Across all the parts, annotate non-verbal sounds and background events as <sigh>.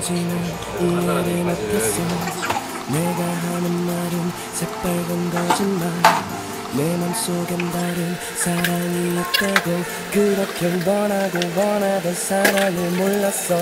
던지는 이해를 못했어. 내가 하는 말은 새빨간 거짓말. 내 맘속엔 다른 사랑이 있다고 그렇게 원하고 원하던 사랑을 몰랐어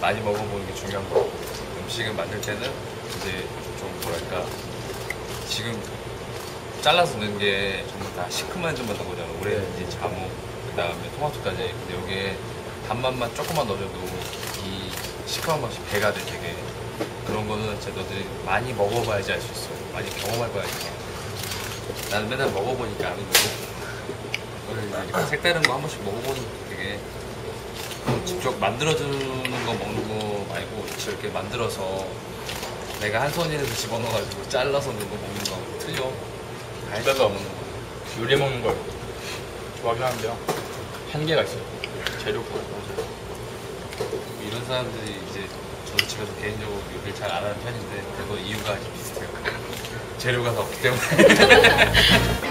많이 먹어보는 게 중요한 거. 음식을 만들 때는 이제 좀 뭐랄까 지금 잘라서 넣은 게 전부 다 시큼한 좀 넣은 거잖아. 오렌지, 자무, 그 다음에 토마토까지. 근데 여기에 단맛만 조금만 넣어줘도 이 시큼한 맛이 배가 돼 되게. 그런 거는 진짜 너들이 많이 먹어봐야지 알 수 있어. 많이 경험해봐야지. 나는 맨날 먹어보니까 아는 거고. 오늘 이렇게 색다른 거 한 번씩 먹어보는 게 되게 뭐 직접 만들어주는 거 먹는 거 말고 이렇게 만들어서 내가 한 손에서 집어넣어가지고 잘라서 넣는 거 먹는 거 틀려. 알수 내가 없는 거. 요리 먹는 걸 좋아하긴 하는데요. 한계가 있어요. 재료가. 이런 사람들이 이제 저도 집에서 개인적으로 요리를 잘 안 하는 편인데 그거 이유가 아주 비슷해요. 재료가 다 없기 때문에. <laughs>